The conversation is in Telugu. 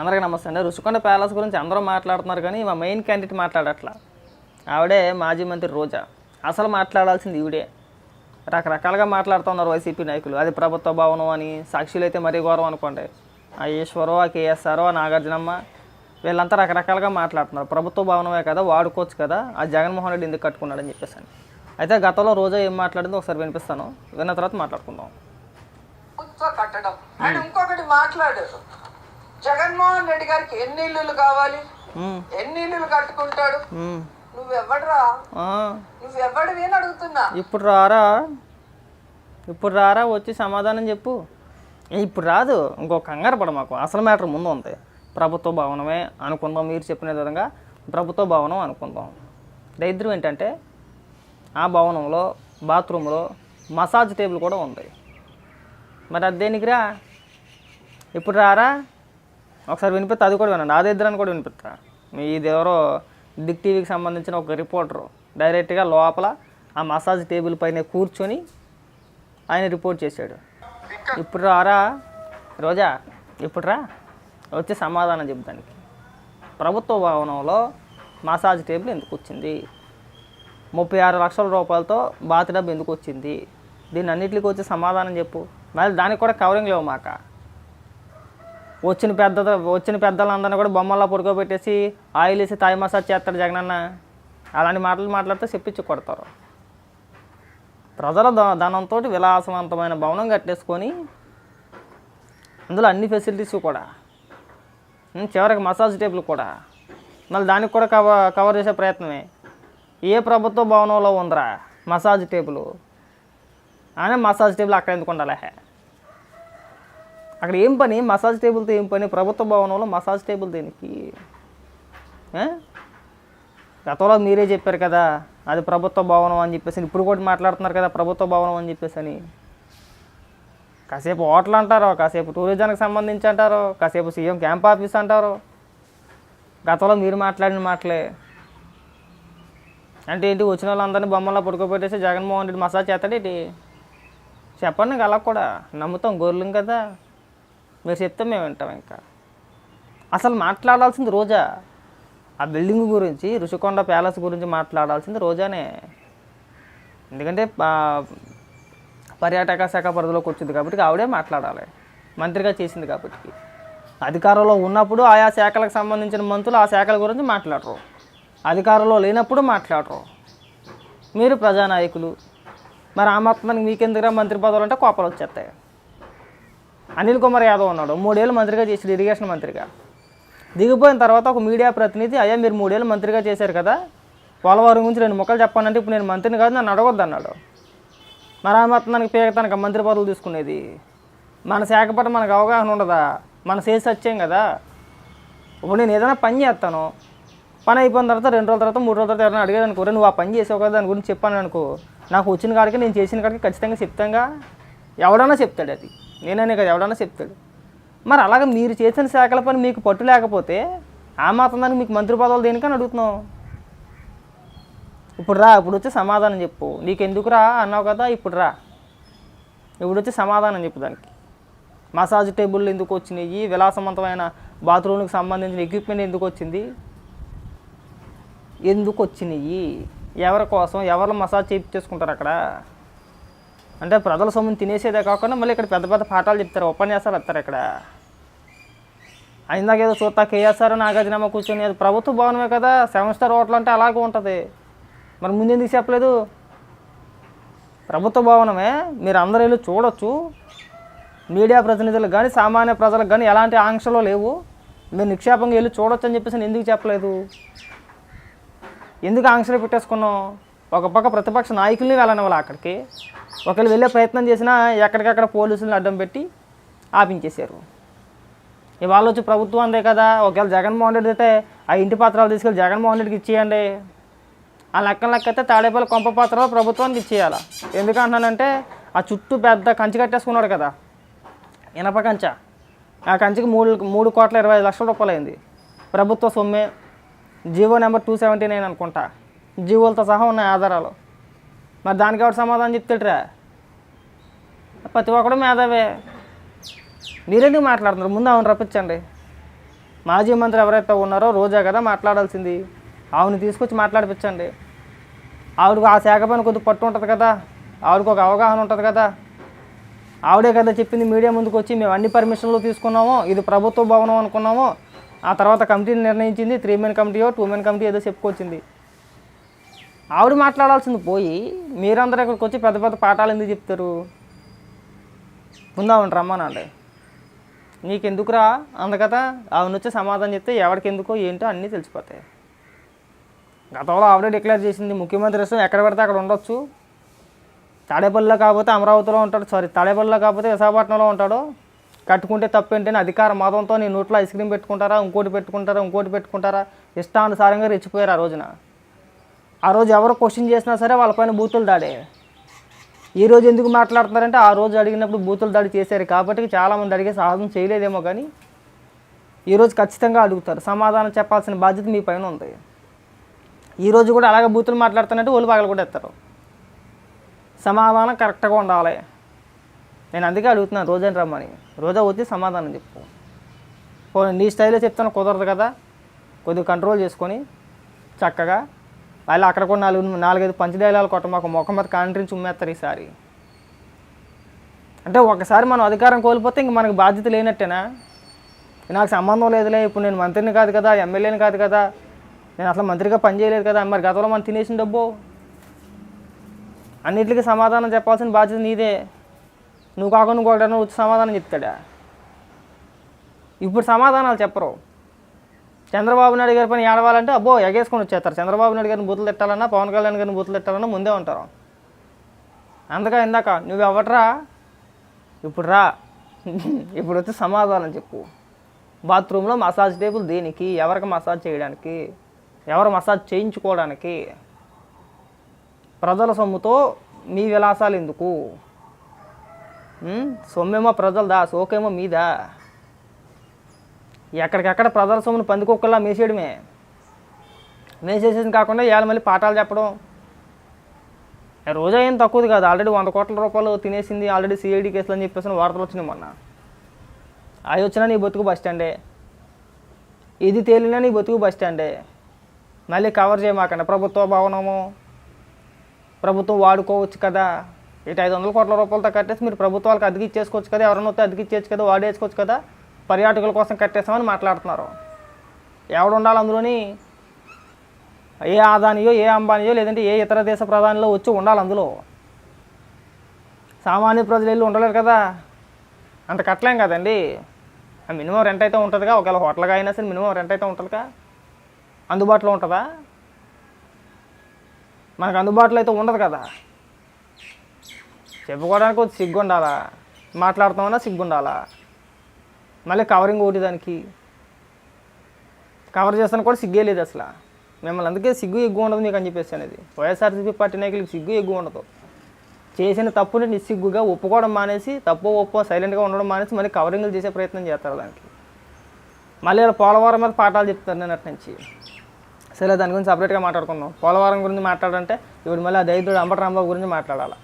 అందరికీ నమస్తే అండి. రుషికొండ ప్యాలెస్ గురించి అందరూ మాట్లాడుతున్నారు కానీ మా మెయిన్ క్యాండిడేట్ మాట్లాడట్లా. ఆవిడే మాజీ మంత్రి రోజా. అసలు మాట్లాడాల్సింది ఈవిడే. రకరకాలుగా మాట్లాడుతున్నారు వైసీపీ నాయకులు. అది ప్రభుత్వ భవనం అని సాక్షులు అయితే మరీ గౌరవం అనుకోండి. ఆ ఈశ్వరో ఆ కేఎస్ఆర్ ఆ నాగార్జునమ్మ వీళ్ళంతా రకరకాలుగా మాట్లాడుతున్నారు. ప్రభుత్వ భవనమే కదా వాడుకోవచ్చు కదా. ఆ జగన్మోహన్ రెడ్డి ఎందుకు కట్టుకున్నాడని చెప్పేసి అయితే గతంలో రోజా ఏం మాట్లాడిందో ఒకసారి వినిపిస్తాను. విన్న తర్వాత మాట్లాడుకుందాం. కట్టడం. ఇంకొకటి మాట్లాడారు. జగన్మోహన్ రెడ్డి గారికి ఎన్ని ఇల్లులు కావాలి? ఎన్ని ఇల్లులు కట్టుకుంటాడు? ఆ. నువ్వెవడివి అని అడుగుతున్నా. ఇప్పుడు రారా? ఇప్పుడు రారా? వచ్చి సమాధానం చెప్పు. ఏ, ఇప్పుడు రాదు. ఇంకో కంగారు పడ మాకు అసలు మ్యాటర్ ముందు ఉంది. ప్రభుత్వ భవనమే అనుకుందాం. మీరు చెప్పిన విధంగా ప్రభుత్వ భవనం అనుకుందాం. దరిద్రం ఏంటంటే ఆ భవనంలో బాత్రూంలో మసాజ్ టేబుల్ కూడా ఉంది. మరి అది దేనికిరా? ఇప్పుడు రారా? ఒకసారి వినిపిస్తా అది కూడా వినండి. అదే ఇద్దరని కూడా వినిపిస్తా. మీ ఇది ఎవరో దిక్ టీవీకి సంబంధించిన ఒక రిపోర్టరు డైరెక్ట్గా లోపల ఆ మసాజ్ టేబుల్ పైన కూర్చొని ఆయన రిపోర్ట్ చేశాడు. ఇప్పుడు రారా? రోజా ఇప్పుడు రా. వచ్చి సమాధానం చెప్తానికి. ప్రభుత్వ భవనంలో మసాజ్ టేబుల్ ఎందుకు వచ్చింది? ముప్పై ఆరు లక్షల రూపాయలతో బాత్ డబ్బు ఎందుకు వచ్చింది? దీన్ని అన్నింటికి వచ్చి సమాధానం చెప్పు. మళ్ళీ దానికి కూడా కవరింగ్ లేవు మాక? వచ్చిన పెద్ద వచ్చిన పెద్దలందరినీ కూడా బొమ్మల్లో పడుకోబెట్టేసి ఆయిల్ వేసి తాయి మసాజ్ చేస్తాడు జగనన్న. అలాంటి మాటలు మాట్లాడితే చెప్పించి కొడతారు. ప్రజల ధనంతో విలాసవంతమైన భవనం కట్టేసుకొని అందులో అన్ని ఫెసిలిటీస్ కూడా చివరికి మసాజ్ టేబుల్ కూడా. మళ్ళీ దానికి కూడా కవర్ కవర్ చేసే ప్రయత్నమే. ఏ ప్రభుత్వ భవనంలో ఉందిరా మసాజ్ టేబుల్? అనే మసాజ్ టేబుల్ అక్కడ ఎందుకు ఉండాలి? హే అక్కడ ఏం పని? మసాజ్ టేబుల్తో ఏం పని? ప్రభుత్వ భవనంలో మసాజ్ టేబుల్ దేనికి? గతంలో మీరే చెప్పారు కదా అది ప్రభుత్వ భవనం అని చెప్పేసి ఇప్పుడు కూడా మాట్లాడుతున్నారు కదా ప్రభుత్వ భవనం అని చెప్పేసి అని. కాసేపు హోటల్ అంటారు కాసేపు టూరిజానికి సంబంధించి అంటారు కాసేపు సీఎం క్యాంప్ ఆఫీస్ అంటారు. గతంలో మీరు మాట్లాడిన మాటలే. అంటే ఏంటి వచ్చిన వాళ్ళందరినీ బొమ్మల్లో పడుకోబెట్టేసి జగన్మోహన్ రెడ్డి మసాజ్ చేస్తాడేటి చెప్పండి అలా కూడా నమ్ముతాం గొర్రెలం కదా. మీరు చెప్తే మేము వింటాం ఇంకా. అసలు మాట్లాడాల్సింది రోజా. ఆ బిల్డింగ్ గురించి ఋషికొండ ప్యాలెస్ గురించి మాట్లాడాల్సింది రోజానే. ఎందుకంటే పా- పర్యాటక శాఖ పరిధిలోకి వచ్చింది కాబట్టి ఆవిడే మాట్లాడాలి. మంత్రిగా చేసింది కాబట్టి. అధికారంలో ఉన్నప్పుడు ఆయా శాఖలకు సంబంధించిన మంత్రులు ఆ శాఖల గురించి మాట్లాడరు. అధికారంలో లేనప్పుడు మాట్లాడరు. మీరు ప్రజానాయకులు. మరి ఆ మొత్తానికి మీకెందుకురా మంత్రి పదవులు అంటే కోపాలు వచ్చేస్తాయి. అనిల్ కుమార్ యాదవ్ ఉన్నాడు. మూడేళ్ళు మంత్రిగా చేశాడు ఇరిగేషన్ మంత్రిగా. దిగిపోయిన తర్వాత ఒక మీడియా ప్రతినిధి అయ్యా మీరు మూడేళ్ళు మంత్రిగా చేశారు కదా పోలవరం గురించి రెండు ముక్కలు చెప్పానంటే ఇప్పుడు నేను మంత్రిని కాదు నన్ను అడగొద్దు అన్నాడు. మరి ఆ పేగతానికి మంత్రి పదవులు తీసుకునేది. మన శాఖ పట్ల మనకు అవగాహన ఉండదా? మన చేసి వచ్చాం కదా. ఇప్పుడు నేను ఏదైనా పని చేస్తాను. పని అయిపోయిన తర్వాత రెండు రోజుల తర్వాత మూడు రోజుల తర్వాత ఎవరైనా అడిగారు నువ్వు ఆ పని చేసావు కదా దాని గురించి చెప్పాను అనుకో నాకు వచ్చిన కాడికి నేను చేసిన కాడికి ఖచ్చితంగా చెప్తాంగా? ఎవడన్నా చెప్తాడు అది. నేననే కదా ఎవడన్నా చెప్తాడు. మరి అలాగే మీరు చేసిన శాఖల పని మీకు పట్టు లేకపోతే ఆ మాత్రం దానికి మీకు మంత్రి పదవులు దేనికని అడుగుతున్నావు? ఇప్పుడు రా ఇప్పుడు వచ్చి సమాధానం చెప్పు. నీకెందుకు రా అన్నావు కదా ఇప్పుడు రా. ఇప్పుడు వచ్చి సమాధానం చెప్పు దానికి. మసాజ్ టేబుల్ ఎందుకు వచ్చినాయి? విలాసవంతమైన బాత్రూమ్కి సంబంధించిన ఎక్విప్మెంట్ ఎందుకు వచ్చింది? ఎందుకు వచ్చినాయి? ఎవరి కోసం? ఎవరు మసాజ్ చేయించేసుకుంటారు అక్కడ? అంటే ప్రజల సొమ్ముని తినేసేదే కాకుండా మళ్ళీ ఇక్కడ పెద్ద పెద్ద పాఠాలు చెప్తారు ఉపన్యాసాలు ఇస్తారు ఇక్కడ. ఇందాక ఏదో చూస్తా కేఎస్ఆర్ నాగార్జునమ్మ కూర్చొని అది ప్రభుత్వ భవనమే కదా సెవెన్ స్టార్ హోటల్ అంటే అలాగే ఉంటుంది. మరి ముందెందుకు చెప్పలేదు? ప్రభుత్వ భవనమే మీరు అందరూ వెళ్ళి చూడొచ్చు. మీడియా ప్రతినిధులకు కానీ సామాన్య ప్రజలకు కానీ ఎలాంటి ఆంక్షలు లేవు. మీరు నిక్షేపంగా వెళ్ళి చూడొచ్చు అని చెప్పేసి నేను ఎందుకు చెప్పలేదు? ఎందుకు ఆంక్షలు పెట్టేసుకున్నాం? ఒక పక్క ప్రతిపక్ష నాయకుల్ని వెళ్ళనివ్వాలి అక్కడికి? ఒకళ్ళు వెళ్ళే ప్రయత్నం చేసినా ఎక్కడికక్కడ పోలీసులను అడ్డం పెట్టి ఆపించేశారు. ఇవాళ వచ్చి ప్రభుత్వం అందే కదా ఒకవేళ జగన్మోహన్ రెడ్డి అయితే ఆ ఇంటి పత్రాలు తీసుకెళ్ళి జగన్మోహన్ రెడ్డికి ఇచ్చేయండి. ఆ లెక్కన లెక్క అయితే తాడేపల్లి కొంప పత్రాలు ప్రభుత్వానికి ఇచ్చేయాలి? ఎందుకంటున్నానంటే ఆ చుట్టూ పెద్ద కంచి కట్టేసుకున్నాడు కదా ఇనప కంచ. ఆ కంచికి మూడు మూడు కోట్ల ఇరవై ఐదు లక్షల రూపాయలు అయింది ప్రభుత్వ సొమ్మే. GO number two seventy nine అనుకుంటా. జీవులతో సహా ఉన్నాయి ఆధారాలు. మరి దానికి ఎవరు సమాధానం చెప్తాడురా? ప్రతి ఒక్కడు మేధావే. మీరెందుకు మాట్లాడుతున్నారు? ముందు అవును రప్పించండి. మాజీ మంత్రి ఎవరైతే ఉన్నారో రోజా కదా మాట్లాడాల్సింది. ఆవిని తీసుకొచ్చి మాట్లాడిపించండి. ఆవిడకు ఆ శాఖ పైన కొద్ది పట్టు ఉంటుంది కదా. ఆవిడకు ఒక అవగాహన ఉంటుంది కదా. ఆవిడే కదా చెప్పింది మీడియా ముందుకు వచ్చి మేము అన్ని పర్మిషన్లు తీసుకున్నాము ఇది ప్రభుత్వ భవనం అనుకున్నాము. ఆ తర్వాత కమిటీని నిర్ణయించింది త్రీ మెన్ కమిటీయో టూ మెన్ కమిటీ ఏదో చెప్పుకొచ్చింది. ఆవిడ మాట్లాడాల్సింది పోయి మీరందరూ ఇక్కడికి వచ్చి పెద్ద పెద్ద పాఠాలు ఎందుకు చెప్తారు? ముందామండి రమ్మనండి. నీకెందుకురా? అందుకత ఆవిడ వచ్చి సమాధానం చెప్తే ఎవరికి ఎందుకో ఏంటో అన్నీ తెలిసిపోతాయి. గతంలో ఆవిడే డిక్లేర్ చేసింది ముఖ్యమంత్రి ఇష్టం ఎక్కడ పెడితే అక్కడ ఉండొచ్చు. తాడేపల్లిలో కాకపోతే అమరావతిలో ఉంటాడు. సారీ తాడేపల్లిలో కాకపోతే విశాఖపట్నంలో ఉంటాడు. కట్టుకుంటే తప్పేంటని అధికార మతంతో నీ నోట్లో ఐస్ క్రీమ్ పెట్టుకుంటారా? ఇంకోటి పెట్టుకుంటారా? ఇంకోటి పెట్టుకుంటారా? ఇష్టానుసారంగా రెచ్చిపోయారు ఆ రోజున. ఆ రోజు ఎవరు క్వశ్చన్ చేసినా సరే వాళ్ళపైన బూతులు దాడే. ఈ రోజు ఎందుకు మాట్లాడుతున్నారంటే ఆ రోజు అడిగినప్పుడు బూతులు దాడి చేశారు కాబట్టి చాలామంది అడిగే సాహసం చేయలేదేమో కానీ ఈరోజు ఖచ్చితంగా అడుగుతారు. సమాధానం చెప్పాల్సిన బాధ్యత మీ పైన ఉంది. ఈరోజు కూడా అలాగే బూతులు మాట్లాడుతున్నట్టు ఒళ్ళు పగలు కూడా ఎత్తారు సమాధానం కరెక్ట్గా ఉండాలి. నేను అందుకే అడుగుతున్నాను రోజని రమ్మని. రోజా వచ్చి సమాధానం చెప్పు. నీ స్టైల్లో చెప్తాను కుదరదు కదా. కొద్దిగా కంట్రోల్ చేసుకొని చక్కగా వాళ్ళు అక్కడ కూడా నాలుగు నాలుగైదు పంచ డైలాలు కొట్ట మాకు ముఖం మీద కాంట్రించి ఉమ్మేస్తారు ఈసారి. అంటే ఒకసారి మనం అధికారం కోల్పోతే ఇంక మనకు బాధ్యత లేనట్టేనా? నాకు సంబంధం లేదులే ఇప్పుడు నేను మంత్రిని కాదు కదా ఎమ్మెల్యేని కాదు కదా నేను అసలు మంత్రిగా పని చేయలేదు కదా మరి గతంలో మనం తినేసిన డబ్బు? అన్నిటికీ సమాధానం చెప్పాల్సిన బాధ్యత నీదే. నువ్వు కాకుండా కూడా వచ్చి సమాధానం చెప్తాడా? ఇప్పుడు సమాధానాలు చెప్పరు. చంద్రబాబు నాయుడు గారి పని ఏడవాలంటే అబ్బో ఎగేసుకొని వచ్చేస్తారు. చంద్రబాబు నాయుడు గారిని బూతులు తిట్టాలన్నా పవన్ కళ్యాణ్ గారిని బూతులు తిట్టాలన్నా ముందే ఉంటారు. అందుకే ఇందాక నువ్వు ఎవట్రా ఇప్పుడు రా. ఇప్పుడు వచ్చి సమాధానం చెప్పు. బాత్రూంలో మసాజ్ టేబుల్ దేనికి? ఎవరికి మసాజ్ చేయడానికి? ఎవరు మసాజ్ చేయించుకోవడానికి? ప్రజల సొమ్ముతో మీ విలాసాలు ఎందుకు? సొమ్మేమో ప్రజలదా? సోకేమో మీదా? ఎక్కడికెక్కడ ప్రజల సొమ్మును పందికొక్కలా మేసేయడమే. మేసేసేది కాకుండా ఇవాళ మళ్ళీ పాఠాలు చెప్పడం. రోజా ఏం తక్కువది కాదు. ఆల్రెడీ వంద కోట్ల రూపాయలు తినేసింది ఆల్రెడీ సిఐడి కేసులు అని చెప్పేసి వార్తలు వచ్చినాయి మొన్న. అవి వచ్చినా నీ బతుకు బస్ స్టాండే. ఇది తేలినా నీ బతుకు బస్ స్టాండే. మళ్ళీ కవర్ చేయమాకండి. ప్రభుత్వ భవనము. ప్రభుత్వం వాడుకోవచ్చు కదా. ఇటు ఐదు వందల కోట్ల రూపాయలతో కట్టేసి మీరు ప్రభుత్వాలకు అద్దెకి ఇచ్చేసుకోవచ్చు కదా. ఎవరైనా వస్తే అద్దెకి ఇచ్చేయచ్చు కదా. వాడేసుకోవచ్చు కదా. పర్యాటకుల కోసం కట్టేసామని మాట్లాడుతున్నారు. ఎవడు ఉండాలి అందులోని? ఏ ఆదానియో ఏ అంబానియో లేదంటే ఏ ఇతర దేశ ప్రధానిలో వచ్చి ఉండాలి అందులో? సామాన్య ప్రజలు వెళ్ళి ఉండలేరు కదా. అంత కట్టలేం కదండి. మినిమం రెంట్ అయితే ఉంటుందిగా. ఒకవేళ హోటల్గా అయినా సరే మినిమం రెంట్ అయితే ఉంటుందిగా. అందుబాటులో ఉంటుందా? మనకు అందుబాటులో అయితే ఉండదు కదా. చెప్పుకోవడానికి కొంచెం సిగ్గు ఉండాలా మాట్లాడుతామన్నా సిగ్గు ఉండాలా మళ్ళీ కవరింగ్ ఒకటి దానికి. కవర్ చేస్తాను కూడా సిగ్గే లేదు అసలు. మిమ్మల్ని అందుకే సిగ్గు ఎగ్గు ఉండదు మీకు అని చెప్పేసి అనేది. వైఎస్ఆర్సీపీ పార్టీ నాయకులకి సిగ్గు ఎగ్గు ఉండదు. చేసిన తప్పుని నిస్సిగ్గుగా ఒప్పుకోవడం మానేసి తప్పు ఒప్పు సైలెంట్గా ఉండడం మానేసి మళ్ళీ కవరింగ్లు చేసే ప్రయత్నం చేస్తారు దానికి. మళ్ళీ ఇలా పోలవరం మీద పాఠాలు చెప్తారు నేను అటు నుంచి. సరే దాని గురించి సపరేట్గా మాట్లాడుకుందాం. పోలవరం గురించి మాట్లాడంటే ఇప్పుడు మళ్ళీ ఆ దైతుడు అంబటి రాంబాబు గురించి మాట్లాడాలి?